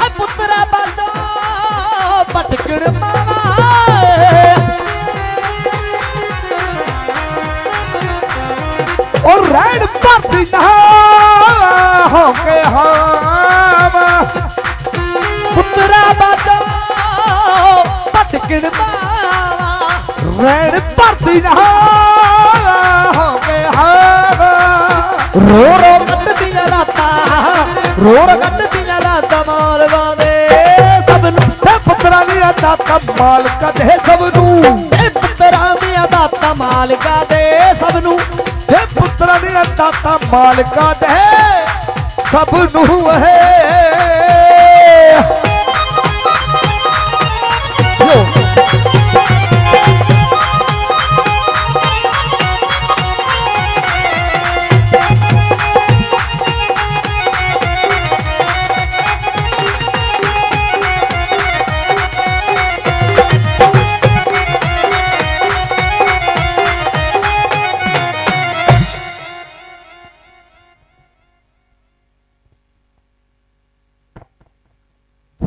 ਆ ਪੁੱਤਰਾ ਬਾਦੋ ਪਟਕੜ ਮਾਵਾ ਮਾਵਾ ਰਹਿਣ ਭਰਦੀ ਨਾ ਹੋ। ਕੇ ਹਾਵਾ ਰੋ ਰੋ ਕੱਟਦੀਆਂ ਰਾਤਾਂ ਰੋ ਰੋ ਕੱਟਦੀਆਂ ਰਾਤਾਂ ਮਾਲਵਾ ਦੇ ਸਭ ਨੂੰ ਤੇ ਪੁੱਤਰਾਂ ਦੀ ਦਾਤਾ ਮਾਲਕ ਦੇ ਸਭ ਨੂੰ ਇਹ ਪੁੱਤਰਾਂ ਦੀਆਂ ਦਾਤਾਂ ਮਾਲਕਾ ਦੇ ਸਭ ਨੂੰ ਤੇ ਪੁੱਤਰਾਂ ਦੀ ਦਾਤਾ ਮਾਲਕ ਦੇ ਸਭ ਨੂੰ ਹੈ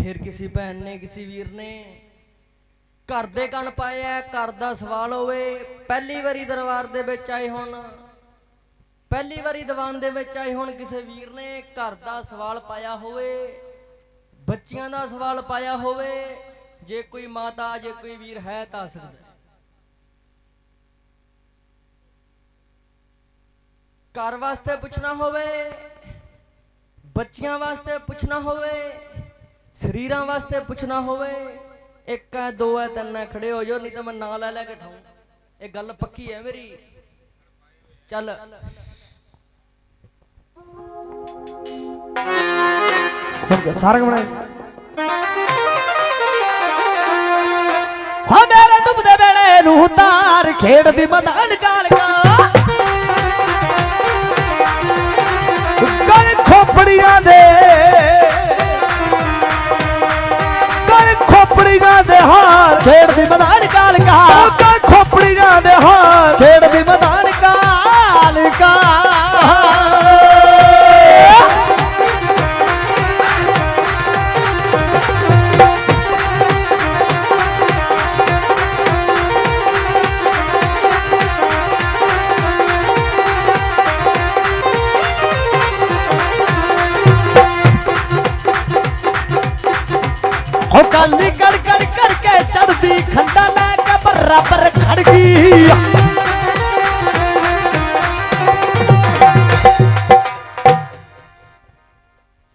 ਫਿਰ ਕਿਸੇ ਭੈਣ ਨੇ, ਕਿਸੇ ਵੀਰ ਨੇ ਘਰ ਦੇ ਕਣ ਪਾਏ ਐ, ਘਰ ਦਾ ਸਵਾਲ ਹੋਵੇ। ਪਹਿਲੀ ਵਾਰੀ ਦਰਬਾਰ ਦੇ ਵਿੱਚ ਆਏ ਹੋਣ। ਪਹਿਲੀ ਵਾਰੀ ਦੀਵਾਨ ਦੇ ਵਿੱਚ ਆਏ ਹੋਣ ਕਿਸੇ ਵੀਰ ਨੇ ਘਰ ਦਾ ਸਵਾਲ ਪਾਇਆ ਹੋਵੇ, ਬੱਚਿਆਂ ਦਾ ਸਵਾਲ ਪਾਇਆ ਹੋਵੇ। ਜੇ ਕੋਈ ਮਾਤਾ, ਜੇ ਕੋਈ ਵੀਰ ਹੈ ਤਾਂ ਸਕਦਾ ਘਰ ਵਾਸਤੇ ਪੁੱਛਣਾ ਹੋਵੇ, ਬੱਚਿਆਂ ਵਾਸਤੇ ਪੁੱਛਣਾ ਹੋਵੇ ਸਰੀਰਾਂ ਵਾਸਤੇ ਪੁੱਛਣਾ ਹੋਵੇ ਇੱਕ ਹੈ ਦੋ ਹੈ ਤਿੰਨ ਹੈ ਖੜੇ ਹੋ ਜਾਓ ਨਹੀਂ ਤਾਂ ਮੈਂ ਨਾਂ ਲੈ ਲੈ ਕੇ ਠਾਉਂ ਇਹ ਗੱਲ ਪੱਕੀ ਹੈ ਮੇਰੀ। ਚੱਲ। ਸਭ ਸਾਰਾ ਬਣਾਏ। ਹਾਂ ਮੇਰੇ ਡੁੱਬਦੇ ਵੇਲੇ ਨੂੰ ਤਾਰ ਖੇਡਦੀ ਮਦਾਨ ਕਾਲਕਾ ਗਲ ਖੋਪੜੀਆਂ ਦੇ ਦੇ ਹਾਰ ਖੇਡਦੀ ਮਦਾਨ ਕਾਲਕਾ ਗਲ ਖੋਪੜੀਆਂ ਦੇ ਹਾਰ। ਖੇਡਦੀ ਮਦਾਨ ਕਾਲਕਾ ਹੋ ਕਾਲੀ ਗੜ ਕਰਕੇ ਚੜਦੀ ਖੰਡਾ ਲੈ ਕੇ ਬਰਾਬਰ ਖੜ ਗਈ।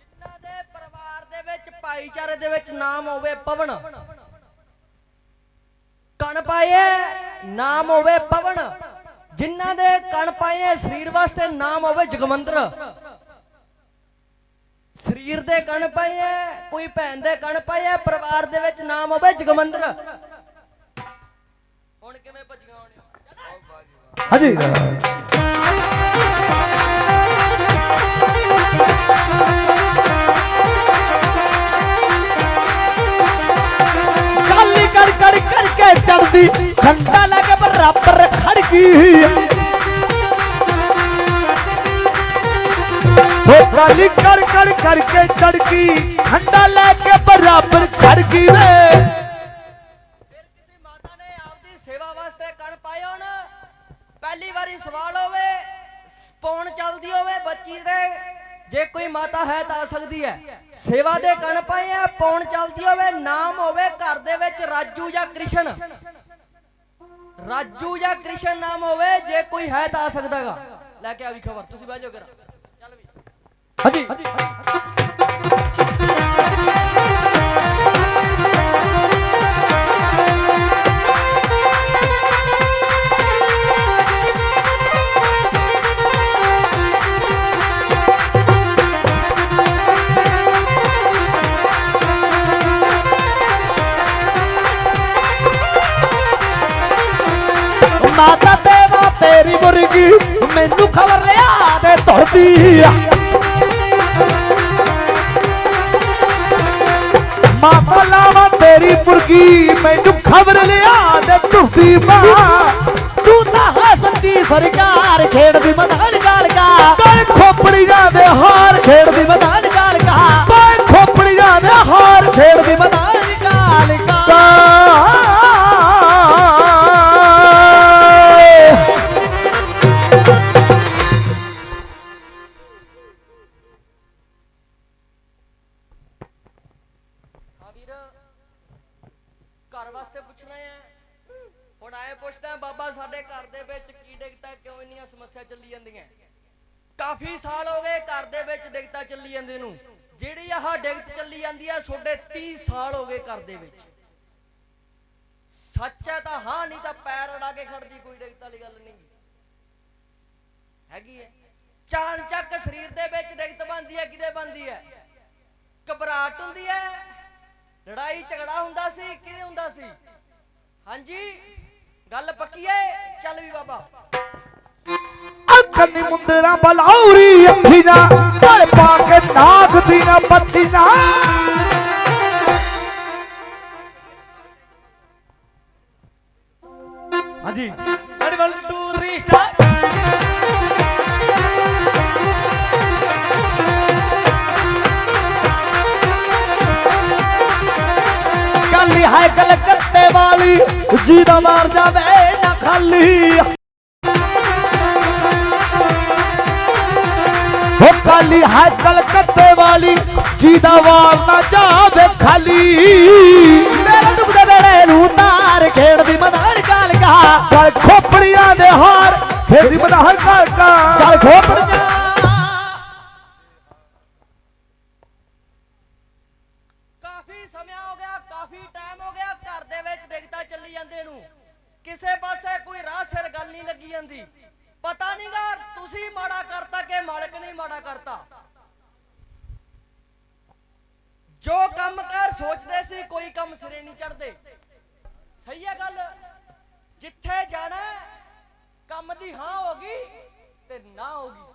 ਜਿਨ੍ਹਾਂ ਦੇ ਪਰਿਵਾਰ ਦੇ ਵਿੱਚ, ਭਾਈਚਾਰੇ ਦੇ ਵਿੱਚ ਨਾਮ ਹੋਵੇ ਪਵਨ, ਕਣ ਪਾਏ ਨਾਮ ਹੋਵੇ ਪਵਨ ਜਿਨ੍ਹਾਂ ਦੇ ਕਣ ਪਾਏ ਸਰੀਰ ਵਾਸਤੇ ਨਾਮ ਹੋਵੇ ਜਗਵੰਦਰ ਸਰੀਰ ਦੇ ਕਣ ਪਏ ਐ, ਕੋਈ ਭੈਣ ਦੇ ਕਣ ਪਏ ਐ, ਪਰਿਵਾਰ ਦੇ ਵਿੱਚ ਨਾਮ ਹੋਵੇ ਜਗਮੰਦਰ। ਹੁਣ ਕਿਵੇਂ ਭੱਜੀਆਂ ਹੋਣੀਆਂ? ਹਾਂਜੀ। ਕਾਲੀ ਗੜ ਗੜ ਕਰਕੇ ਚੜਦੀ ਖੰਡਾ ਲੈ ਕੇ ਬਰਾਬਰ ਖੜ ਗਈ ਹੋ ਗਾਲੀ ਕਰ ਕਰ ਕਰਕੇ ਚੜਕੀ ਠੰਡਾ ਲੈ ਕੇ ਬਰਾਬਰ ਖੜ ਗਈ ਵੇ। ਫਿਰ ਕਿਸੇ ਮਾਤਾ ਨੇ ਆਪਦੀ ਸੇਵਾ ਵਾਸਤੇ ਕਣ ਪਾਏ ਹੋਣ। ਪਹਿਲੀ ਵਾਰੀ ਸਵਾਲ ਹੋਵੇ ਸਪੌਣ ਚੱਲਦੀ ਹੋਵੇ ਬੱਚੀ ਦੇ, ਜੇ ਕੋਈ ਮਾਤਾ ਹੈ ਤਾਂ ਆ ਸਕਦੀ ਹੈ। ਸੇਵਾ ਦੇ ਕਣ ਪਾਏ ਆ ਪੌਣ ਚੱਲਦੀ ਹੋਵੇ, ਨਾਮ ਹੋਵੇ ਘਰ ਦੇ ਵਿੱਚ ਰਾਜੂ ਜਾਂ ਕ੍ਰਿਸ਼ਨ। ਰਾਜੂ ਜਾਂ ਕ੍ਰਿਸ਼ਨ ਨਾਮ ਹੋਵੇ, ਜੇ ਕੋਈ ਹੈ ਤਾਂ ਆ ਸਕਦਾਗਾ ਲੈ ਕੇ ਆਵੀ ਖਬਰ, ਤੁਸੀਂ ਬਹਿ ਜਾਓ ਕਰਾ ਹਾਂਜੀ। ਮਾਤਾ ਦੇਵਾ ਤੇਰੀ ਮੁਰਗੀ ਮੈਨੂੰ ਖਬਰ ਲਿਆ ਦੇ ਤੁਰਦੀ ਆ। ਮਾਤਾ ਲਾਵਾ ਤੇਰੀ ਮੁਰਗੀ ਮੈਨੂੰ ਖਬਰ ਲਿਆ ਦੇ ਤੁਸੀਂ ਮਾਂ। ਤੂੰ ਤਾਂ ਹੈ ਸੱਚੀ ਸਰਕਾਰ ਖੇਡਦੀ ਮੈਦਾਨ ਕਾਲਕਾ ਸੱਚ ਹੈ ਤਾਂ ਹਾਂ, ਨਹੀਂ ਤਾਂ ਪੈਰ ਉਡਾ ਕੇ ਖੜਦੀ ਕੋਈ ਡਿੱਗਤ ਵਾਲੀ ਗੱਲ ਨਹੀਂ। ਹੈਗੀ ਹੈ। ਚਾਨ ਚੱਕ ਸਰੀਰ ਦੇ ਵਿੱਚ ਡਿੱਗਤ ਬੰਦੀ ਹੈ ਕਿਦੇ ਬੰਦੀ ਹੈ? ਘਬਰਾਹਟ ਹੁੰਦੀ ਹੈ। ਲੜਾਈ ਝਗੜਾ ਹੁੰਦਾ ਸੀ, ਕਿਹਦੇ ਹੁੰਦਾ ਸੀ? ਹਾਂਜੀ, ਗੱਲ ਪੱਕੀ ਹੈ, ਚੱਲ ਵੀ ਬਾਬਾ। ਅੱਖਾਂ ਮੁੰਦਰਾ ਬਲੌਰੀ ਅੱਖੀਆਂ ਗਲ ਪਾ ਕੇ ਨਾਗ ਦੀਆਂ ਬੱਤੀਆਂ ਹਾਂਜੀ। ਰੈਡੀ 1 2 3 ਸਟਾਰਟ ਕਾਲੀ ਹੈ ਕਲਕੱਤੇ ਵਾਲੀ ਜਿਹਦਾ ਮਾਰ ਜਾਵੇ ਨਾ ਖਾਲੀ। ਹੋ ਕਾਲੀ ਹੈ ਕਲਕੱਤੇ ਵਾਲੀ ਜਿਹਦਾ ਵਾਰ ਨਾ ਜਾਵੇ ਖਾਲੀ। ਮੇਰੇ ਡੁੱਬਦੇ ਵੇਲੇ ਨੂੰ ਤਾਰ ਖੇਡਦੀ ਮੈਦਾਨ ਗਲ ਖੋਪੜੀਆਂ ਦੇ ਹਾਰ ਫੇਰੀ ਬਣਾ ਹਰ ਘਰ ਕਾ ਚੱਲ ਖੋਪੜੀਆਂ। ਕਾਫੀ ਸਮਾਂ ਹੋ ਗਿਆ ਕਾਫੀ ਟਾਈਮ ਹੋ ਗਿਆ ਘਰ ਦੇ ਵਿੱਚ ਡਿੱਗਤਾ ਚੱਲੀ ਜਾਂਦੇ ਨੂੰ। ਕਿਸੇ ਪਾਸੇ ਕੋਈ ਰਾਹ ਸਿਰ ਗੱਲ ਨਹੀਂ ਲੱਗੀ ਜਾਂਦੀ। ਪਤਾ ਨਹੀਂਗਾ ਤੁਸੀਂ ਮਾੜਾ ਕਰਤਾ ਕਿ ਮਾਲਕ ਨੇ ਮਾੜਾ ਕਰਤਾ। ਜੋ ਕੰਮ ਕਰ ਸੋਚਦੇ ਸੀ ਕੋਈ ਕੰਮ ਸਿਰੇ ਨਹੀਂ ਚੜਦੇ। ਸਹੀ ਹੈ ਗੱਲ? ਜਿੱਥੇ ਜਾਣਾ ਕੰਮ ਦੀ ਹਾਂ ਹੋ ਗਈ ਤੇ ਨਾ ਹੋ ਗਈ।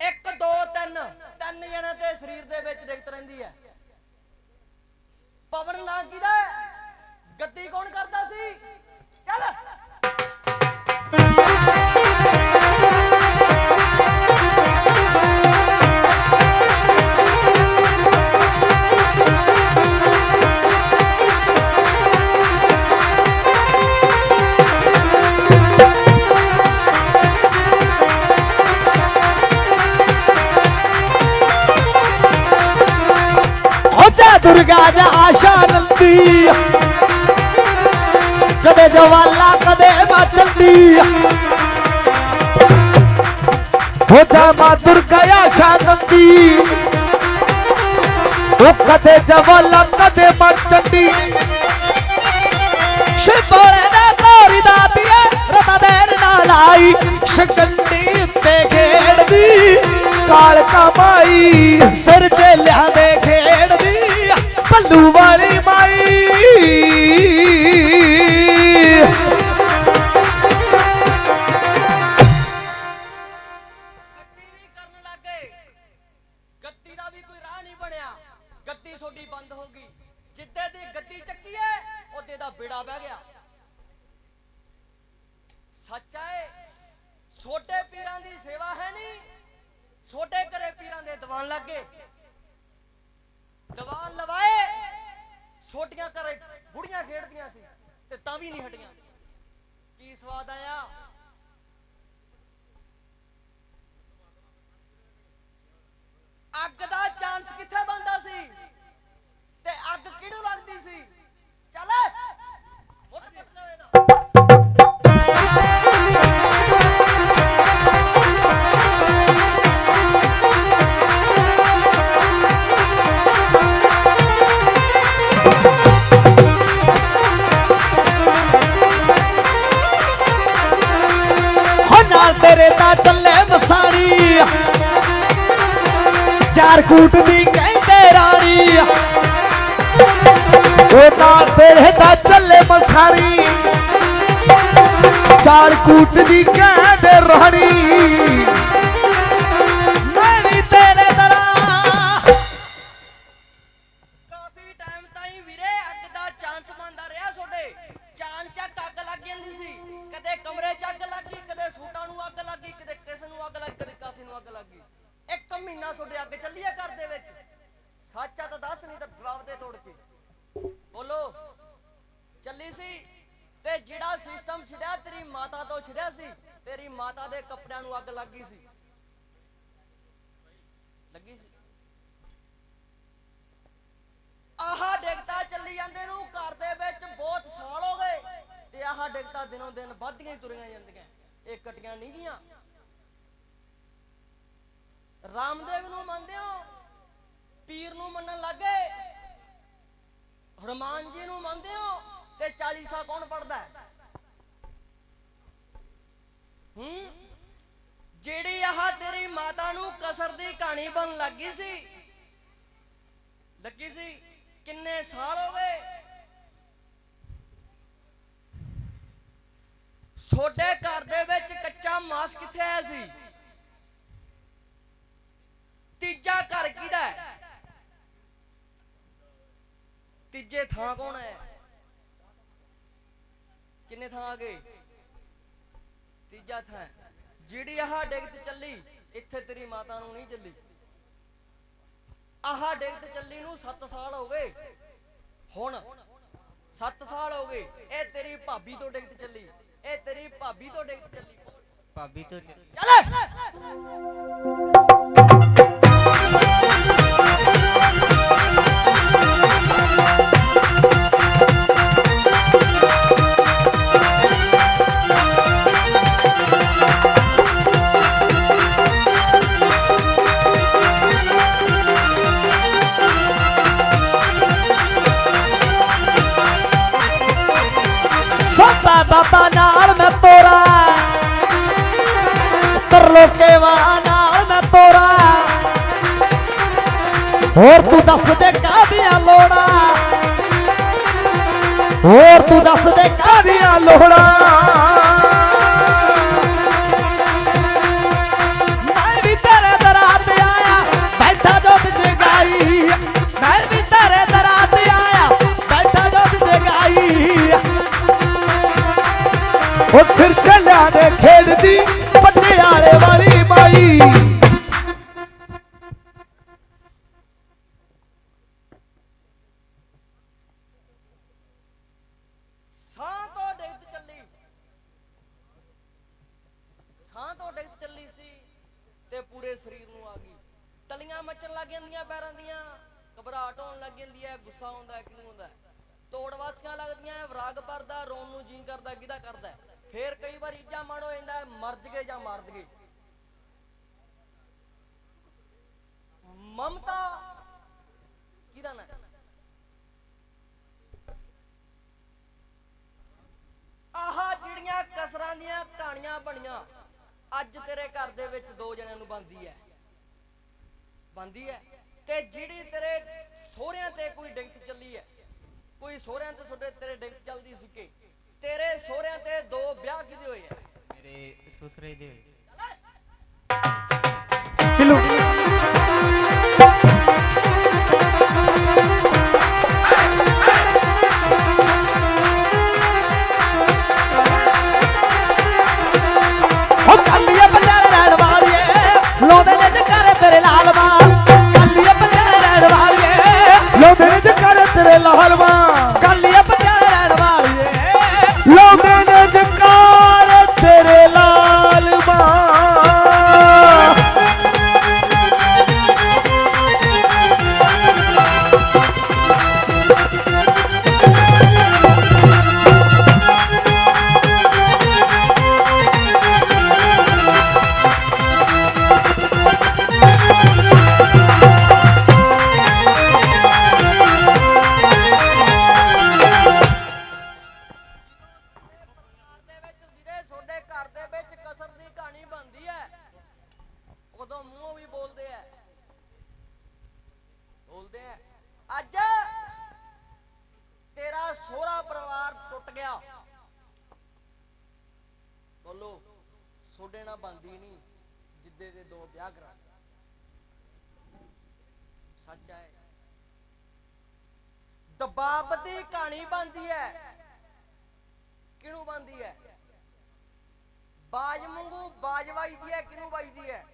ਇੱਕ, ਦੋ, ਤਿੰਨ ਤਿੰਨ ਜਣੇ ਤੇ ਸਰੀਰ ਦੇ ਵਿੱਚ ਡਿੱਗਤ ਰਹਿੰਦੀ ਹੈ। ਪਵਨ ਨਾਂ ਕਿਹਦਾ ਗੱਦੀ ਕੌਣ ਕਰਦਾ ਸੀ? ਚੱਲ। ਹੋ ਜਾ ਦੁਰਗਾ ਦਾ ਆਸ਼ਾ ਨੰਦੀ ਕਦੇ ਜਵਾਲਾ ਕਦੇ ਮਾਚਲਦੀ ਹੋ ਜਾ ਮਾ ਦੁਰਗਾ ਸ਼ਾਨੰਦੀ ਉਹ ਕਦੇ ਜਵਾਲਾ ਕਦੇ ਮਰਚੰਡੀ ਸ਼ਿਵੋਲੇ ਦਾ ਤੋਰੀ ਦਾ ਪੀਏ ਰਤਾ ਦੇਰ ਨਾਲ ਆਈ ਸ਼ਕੰਡੀ ਉੱਤੇ ਖੇਡਦੀ ਕਾਲ ਕਮਾਈ ਸਿਰ ਤੇ ਲਿਆਂਦੇ ਖੇਡਦੀ ਪੱਲੂ ਵਾਲੀ ਮਾਈ ਗੱਦੀ ਵੀ ਕਰਨ ਲੱਗੇ ਗੱਦੀ ਰਾਹ ਨਹੀਂ ਗੱਦੀ ਤੁਹਾਡੀ ਬੰਦ ਹੋ ਗਈ। ਜਿੱਦੇ ਦੀ ਗੱਦੀ ਚੱਕੀ ਹੈ ਉਹਦੇ ਦਾ ਬੇੜਾ ਬਹਿ ਗਿਆ। ਸੱਚਾ ਹੈ ਛੋਟੇ ਪੀਰਾਂ ਦੀ ਸੇਵਾ ਹੈ ਨਹੀਂ। ਛੋਟੇ ਘਰੇ ਪੀਰਾਂ ਦੇ ਦੀਵਾਨ ਲੱਗੇ ਦੀਵਾਨ ਲਵਾਏ। ਛੋਟੀਆਂ ਘਰੇ ਬੁੜੀਆਂ ਖੇਡਦੀਆਂ ਸੀ ਤੇ ਤਾਂ ਵੀ ਨਹੀਂ ਹਟੀਆਂ। ਕੀ ਸਵਾਦ ਆਇਆ? ਅੱਗ ਦਾ ਚਾਂਸ ਕਿੱਥੇ ਬੰਦਾ ਸੀ? ਤੇ ਅੱਗ ਕਿਹਨੂੰ ਲੱਗਦੀ ਸੀ? ਚੱਲ। ਤੇਰੇ ਤਾਂ ਚੱਲੇ ਵਸਾਣੀ ਚਾਰ ਕੂਟ ਦੀ ਕਹਿੰਦੇ ਰਾਣੀ। ਉਹ ਨਾਲ ਤੇਰੇ ਦਾ ਚੱਲੇ ਮਸਾਰੀ ਚਾਰ ਕੂਟ ਦੀ ਕਹਿੰਦੇ ਰਾਣੀ। ਜਿਹੜਾ ਛਿੜਿਆ, ਤੇਰੀ ਮਾਤਾ ਤੋਂ ਛਿੜਿਆ ਸੀ, ਤੇਰੀ ਮਾਤਾ ਦੇ ਕੱਪੜਿਆਂ ਨੂੰ ਅੱਗ ਲੱਗੀ ਸੀ। ਲੱਗੀ ਸੀ। ਆਹ ਡਿਗਤਾ ਚੱਲੀ ਜਾਂਦੇ ਨੂੰ, ਘਰ ਦੇ ਵਿੱਚ ਬਹੁਤ ਸਾਲ ਹੋ ਗਏ ਤੇ ਆਹ ਡਿਗਤਾ ਦਿਨੋਂ ਦਿਨ ਵੱਧਦੀਆਂ ਹੀ ਤੁਰੀਆਂ ਜਾਂਦੀਆਂ, ਇਹ ਕਟੀਆਂ ਨਹੀਂ ਗੀਆਂ ਰਾਮਦੇਵ ਨੂੰ ਮੰਨਦੇ ਹੋ? ਪੀਰ ਨੂੰ ਮੰਨਣ ਲੱਗੇ? ਹਨੂਮਾਨ ਜੀ ਨੂੰ ਮੰਨਦੇ ਹੋ ਤੇ ਚਾਲੀਸਾ ਕੌਣ ਪੜਦਾ ਹੈ? ਹੂੰ? ਜਿਹੜੀ ਆਹ ਤੇਰੀ ਮਾਤਾ ਨੂੰ ਕਸਰ ਦੀ ਕਹਾਣੀ ਬਣ ਲੱਗੀ ਸੀ ਲੱਗੀ ਸੀ, ਕਿੰਨੇ ਸਾਲ ਹੋ ਗਏ? ਛੋਟੇ ਘਰ ਦੇ ਵਿੱਚ ਕੱਚਾ ਮਾਸ ਕਿੱਥੇ ਆਇਆ ਸੀ? ਤੀਜਾ ਘਰ ਕਿਹਦਾ ਹੈ? ਤੀਜੇ ਥਾਂ ਕੌਣ ਹੈ? ਕਿੰਨੇ ਥਾਂ ਆ ਗਏ? ਤੀਜਾ ਥਾਂ। ਜਿਹੜੀ ਆਹ ਡਿਗਤ ਚੱਲੀ ਇੱਥੇ ਤੇਰੀ ਮਾਤਾ ਨੂੰ ਨਹੀਂ ਚੱਲੀ। ਆਹ ਡਿਗਤ ਚੱਲੀ ਨੂੰ 7 ਸਾਲ ਹੋ ਗਏ। ਹੁਣ 7 ਸਾਲ ਹੋ ਗਏ ਇਹ ਤੇਰੀ ਭਾਬੀ ਤੋਂ ਡਿਗਤ ਚੱਲੀ। ਇਹ ਤੇਰੀ ਭਾਬੀ ਤੋਂ ਡਿਗਤ ਚੱਲੀ। ਭਾਬੀ ਤੋਂ ਚੱਲ। ਹੋਰ ਤੂੰ ਦੱਸ ਦੇ ਕਾਹਦੀਆਂ ਲੋੜਾਂ? ਹੋਰ ਤੂੰ ਦੱਸ ਦੇ ਕਾਹਦੀਆਂ ਲੋੜਾਂ? ਮੈਂ ਵੀ ਤੇਰੇ ਦਰਾਂ ਤੇ ਆਇਆ ਬੈਠਾ ਦੁੱਧ ਜਗਾਈ ਮੈਂ ਵੀ ਤੇਰੇ ਦਰਾਂ ਤੇ ਆਇਆ ਬੈਠਾ ਦੁੱਧ ਜਗਾਈ ਉਹ ਸਿਰ ਚੱਲਿਆ ਜਾਂਦੀਆਂ ਦੀਆਂ ਘਬਰਾਹਟ ਹੋਣ ਲੱਗ ਜਾਂਦੀ ਹੈ, ਗੁੱਸਾ ਆਉਂਦਾ ਕਿਉਂ ਹੁੰਦਾ ਤੋੜ ਵਾਸੀਆਂ ਲੱਗਦੀਆਂ ਵਿਰਾਗ ਭਰਦਾ, ਰੋਣ ਨੂੰ ਜੀ ਕਰਦਾ ਕਿਹਦਾ ਕਰਦਾ ਫੇਰ ਕਈ ਵਾਰ ਇੱਜਾ ਮੜ ਹੋ ਜਾਂਦਾ ਮਰ ਜਗੇ ਜਾਂ ਮਾਰ ਦਗੇ। ਮਮਤਾ ਕਿਹਦਾ ਨਾ ਆਹ, ਜਿਹੜੀਆਂ ਕਸਰਾਂ ਦੀਆਂ ਕਹਾਣੀਆਂ ਬਣੀਆਂ, ਅੱਜ ਤੇਰੇ ਘਰ ਦੇ ਵਿੱਚ ਦੋ ਜਣਿਆਂ ਨੂੰ ਬੰਦੀ ਹੈ। ਬੰਦੀ ਹੈ। ਤੇ ਜਿਹੜੀ ਤੇਰੇ ਸਹੁਰਿਆਂ ਤੇ ਕੋਈ ਡਿੰਗਤ ਚੱਲੀ ਹੈ ਕੋਈ ਸਹੁਰਿਆਂ ਤੇ ਤੁਹਾਡੇ ਤੇਰੇ ਡਿੰਗਤ ਚੱਲਦੀ ਸੀ ਕਿ ਤੇਰੇ ਸਹੁਰਿਆਂ ਤੇ ਦੋ ਵਿਆਹ ਕਿਹਦੇ ਹੋਏ ਆ ਮੇਰੇ ਸੁਸਰੇ ਦੇ ਹੋਏ। ਕਿਲੂ ਬਾਪ ਦੀ ਕਹਾਣੀ ਬਣਦੀ ਹੈ। ਕਿਹਨੂੰ ਬੰਦੀ ਹੈ? ਬਾਜ ਮੰਗੂ ਬਾਜ ਵੱਜਦੀ ਹੈ, ਕਿਹਨੂੰ ਵੱਜਦੀ ਹੈ?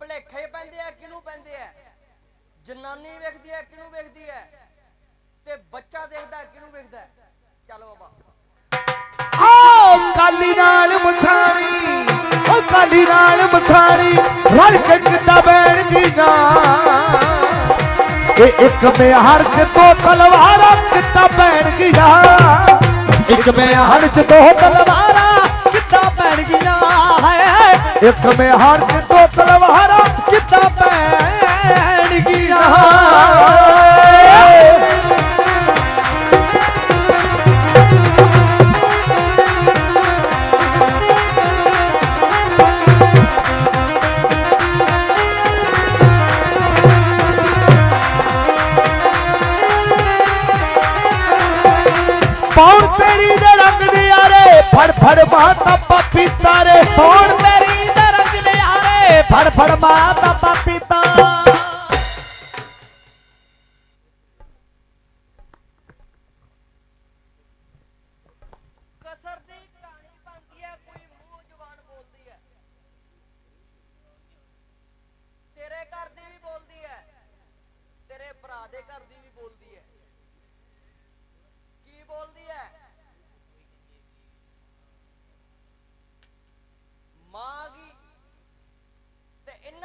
ਭਲੇਖੇ ਪੈਂਦੇ ਆ, ਕਿਹਨੂੰ ਪੈਂਦੇ ਆ? ਜਨਾਨੀ ਵੇਖਦੀ ਹੈ, ਕਿਹਨੂੰ ਵੇਖਦੀ ਹੈ? ਤੇ ਬੱਚਾ ਦੇਖਦਾ ਕਿਹਨੂੰ ਵੇਖਦਾ ਚਲੋ ਬਾਬਾ। ਆਓ ਕਾਲੀ ਨਾਲ ਮਛਾਣੀ ਓ ਕਾਲੀ ਨਾਲ ਮਛਾਣੀ, ਰਲ ਕੇ ਕਿੱਦਾਂ ਬੈਣਗੀਆਂ ਇਹ ਇੱਕ ਮਿਹਰ ਚ ਦੋ ਤਲਵਾਰਾਂ ਕਿੱਦਾਂ ਬੈਣਗੀਆਂ ਇੱਕ ਮਿਹਰ ਚ ਦੋ ਤਲਵਾਰਾਂ ਕਿੱਦਾਂ ਪੈਣ ਗਈਆਂ ਹੈ ਇੱਕ ਮਿਹਰ ਚ ਦੋ ਤਲਵਾਰਾਂ ਕਿੱਦਾਂ ਪੈਣ ਗਈਆਂ ਪੌਣ ਫੜ ਮਾਤਾ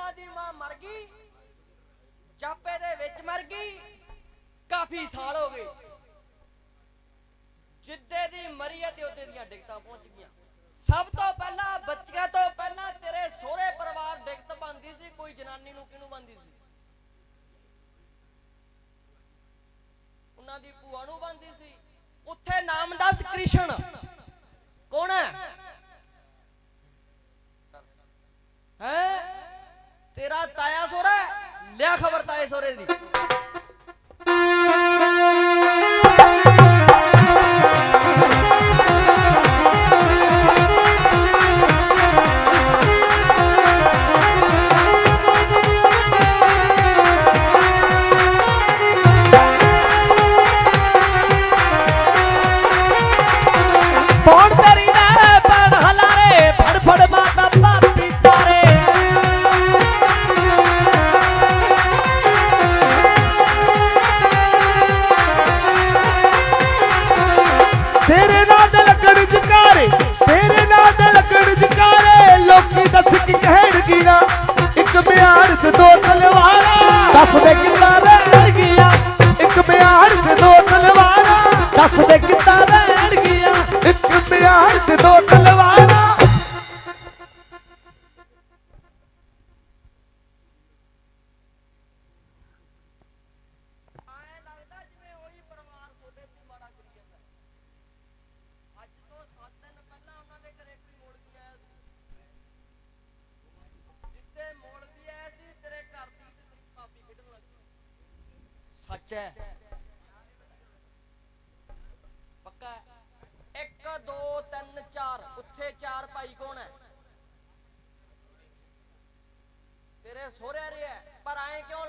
ਇਹਨਾਂ ਦੀ ਮਾਂ ਮਰ ਗਈ ਚਾਪੇ ਦੇ ਵਿੱਚ ਮਰ ਗਈ, ਕਾਫੀ ਸਾਲ ਹੋ ਗਏ। ਜਿੱਦੇ ਦੀ ਮਰੀ ਹੈ ਤੇ ਉਹਦੇ ਦੀਆਂ ਡਿਗਤਾਂ ਪਹੁੰਚ ਗਈਆਂ। ਸਭ ਤੋਂ ਪਹਿਲਾਂ, ਬੱਚਿਆਂ ਤੋਂ ਪਹਿਲਾਂ ਤੇਰੇ ਸਹੁਰੇ ਪਰਿਵਾਰ ਡਿਗਤ ਬੰਦੀ ਸੀ, ਕੋਈ ਜਨਾਨੀ ਨੂੰ ਕਿਹਨੂੰ ਬੰਦੀ ਸੀ? ਉਹਨਾਂ ਦੀ ਭੂਆ ਨੂੰ ਬੰਦੀ ਸੀ। ਉੱਥੇ ਨਾਮ ਦੱਸ ਕ੍ਰਿਸ਼ਨ। ਕੌਣ ਹੈ? ਹੈ? ਤੇਰਾ ਤਾਇਆ ਸੋਰਾ ਲਿਆ ਖਬਰ ਤਾਏ ਸੋਰੇ ਦੀ।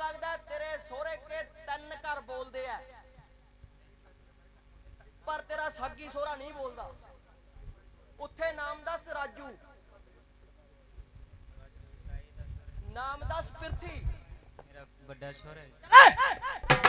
ਲੱਗਦਾ ਤੇਰੇ ਸਹੁਰੇ ਕੇ ਤਿੰਨ ਘਰ ਬੋਲਦੇ ਆ। ਪਰ ਤੇਰਾ ਸਾਗੀ ਸਹੁਰਾ ਨਹੀਂ ਬੋਲਦਾ। ਉੱਥੇ ਨਾਮ ਦੱਸ ਰਾਜੂ। ਨਾਮ ਦੱਸ ਪਿਰਥੀ। ਮੇਰਾ ਵੱਡਾ ਸ਼ੋਰ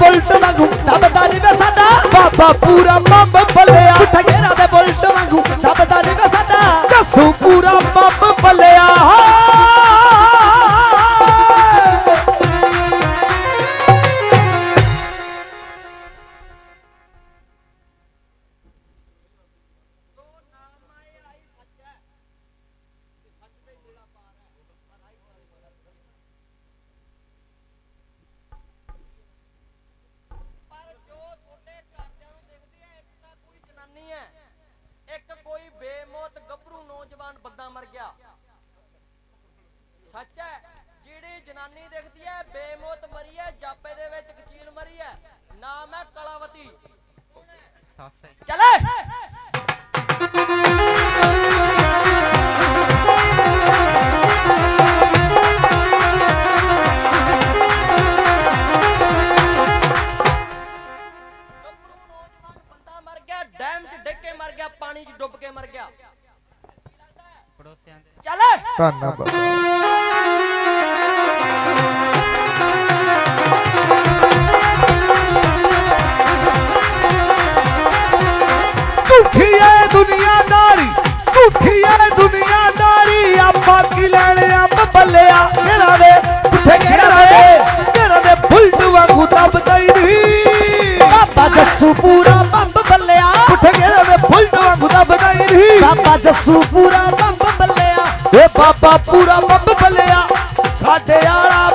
ਬੁਲਟ ਵਾਂਗੂ। ਦੱਬਦਾ ਵੇ ਸਾਡਾ। ਬਾਬਾ ਪੂਰਾ ਬੰਬ ਫਲਿਆ। ਪੁੱਠੇ ਘੇਰਾ ਦੇ ਬੁਲਟ ਵਾਂਗੂ। ਦੱਬਦਾ ਵੇ ਸਾਡਾ। ਦੱਸੂ ਪੂਰਾ ਬੰਬ ਫਲਿਆ। ਧੰਨਾ ਬਾਬਾ ਝੂਠੀ ਐ ਦੁਨੀਆਦਾਰੀ ਝੂਠੀ ਐ ਦੁਨੀਆਦਾਰੀ ਆਪਾਂ ਕੀ ਲੈਣੇ ਅੰਬ ਬੱਲਿਆ ਘੇਰਾ ਦੇ ਪੁੱਠੇ ਘੇਰਾ ਦੇ ਘੇਰਾ ਦੇ ਫੁੱਲਟ ਵਾਂਗੂ ਦੱਬਦਾ ਹੀ ਨਹੀਂ ਬਾਬਾ ਜੱਸੂ ਪੂਰਾ ਬੰਬ ਬੱਲਿਆ ਪੁੱਠੇ ਘੇਰਾ ਦੇ ਫੁੱਲਟ ਵਾਂਗੂ ਦੱਬਦਾ ਹੀ ਨਹੀਂ ਬਾਬਾ ਜੱਸੂ ਪੂਰਾ ਬੰਬ ਬੱਲਿਆ ਏ ਬਾਬਾ ਪੂਰਾ ਬੰਬ ਬੱਲਿਆ ਸਾਡੇ ਆਲਾ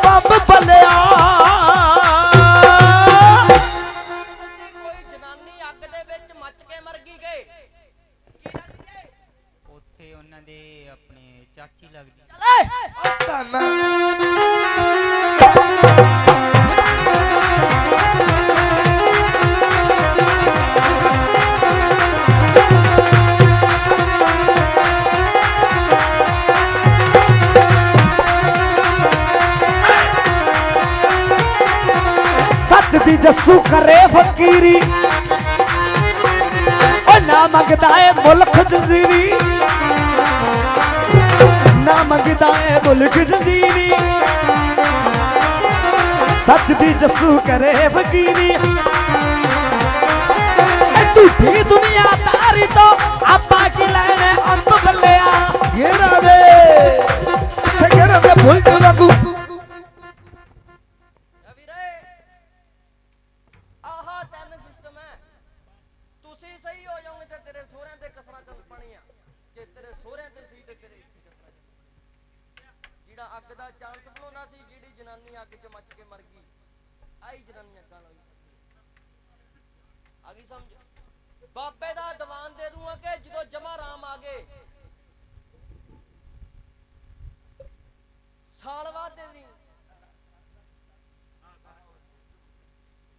ਨਾ ਮੰਗਦਾ ਏ ਮੁਲਕ ਜਜ਼ੀਰੀ। ਨਾ ਮੰਗਦਾ ਏ ਮੁਲਕ ਜਜ਼ੀਰੀ। ਸੱਚ ਦੀ ਜੱਸੂ ਕਰੇ ਫਕੀਰੀ ਇਹ ਝੂਠੀ ਦੁਨੀਆਦਾਰੀ ਤੋਂ ਆਪਾਂ ਕੀ ਲੈਣੇ? ਅੱਗ 'ਚ ਮੱਚ ਕੇ ਮਰ ਗਈ। ਆਈ ਜਨਾਨੀ ਅੱਗਾਂ ਲਈ ਆ ਗਈ ਸਮਝ? ਬਾਬੇ ਦਾ ਦੀਵਾਨ ਦੇ ਦੂੰਗਾ ਕਿ ਜਦੋਂ ਜਮਾ ਰਾਮ ਆ ਗਏ। ਸਾਲ ਬਾਅਦ ਦੇ ਦੀ।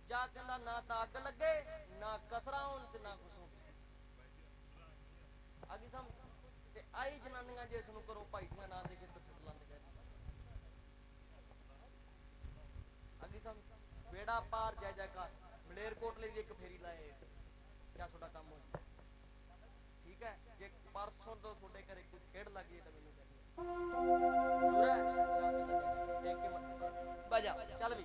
ਜਾ ਕਹਿੰਦਾ ਨਾ ਤਾਂ ਅੱਗ ਲੱਗੇ, ਨਾ ਕਸਰਾਂ ਹੋਣ ਤੇ ਨਾ ਕੁਛ ਹੋਵੇ ਆ ਗਈ ਸਮਝ? ਤੇ ਆਈ ਜਨਾਨੀਆਂ ਜਿਸ ਨੂੰ ਕਰੋ ਭਾਈ ਦੀਆਂ ਨਾਂ ਦੇ ਕੇ ਤੇ ਫੁੱਲੰਦ ਕਰ ਆ ਗਈ ਸਮਝ ਬੇੜਾ ਪਾਰ ਜੈ ਜੈਕਾਰ। ਮਲੇਰਕੋਟਲੇ ਦੀ ਇੱਕ ਫੇਰੀ ਲਾਏ ਕਿਆ ਤੁਹਾਡਾ ਕੰਮ ਹੋ ਜਾਊ। ਠੀਕ ਹੈ, ਜੇ ਪਰਸੋਂ ਤੋਂ ਤੁਹਾਡੇ ਘਰੇ ਕੋਈ ਖੇਡ ਲੱਗੀ ਤਾਂ ਮੈਨੂੰ ਕਹਿ ਦਿਓ। ਜਾ ਕੇ ਬਜਾ ਚੱਲ ਵੀ।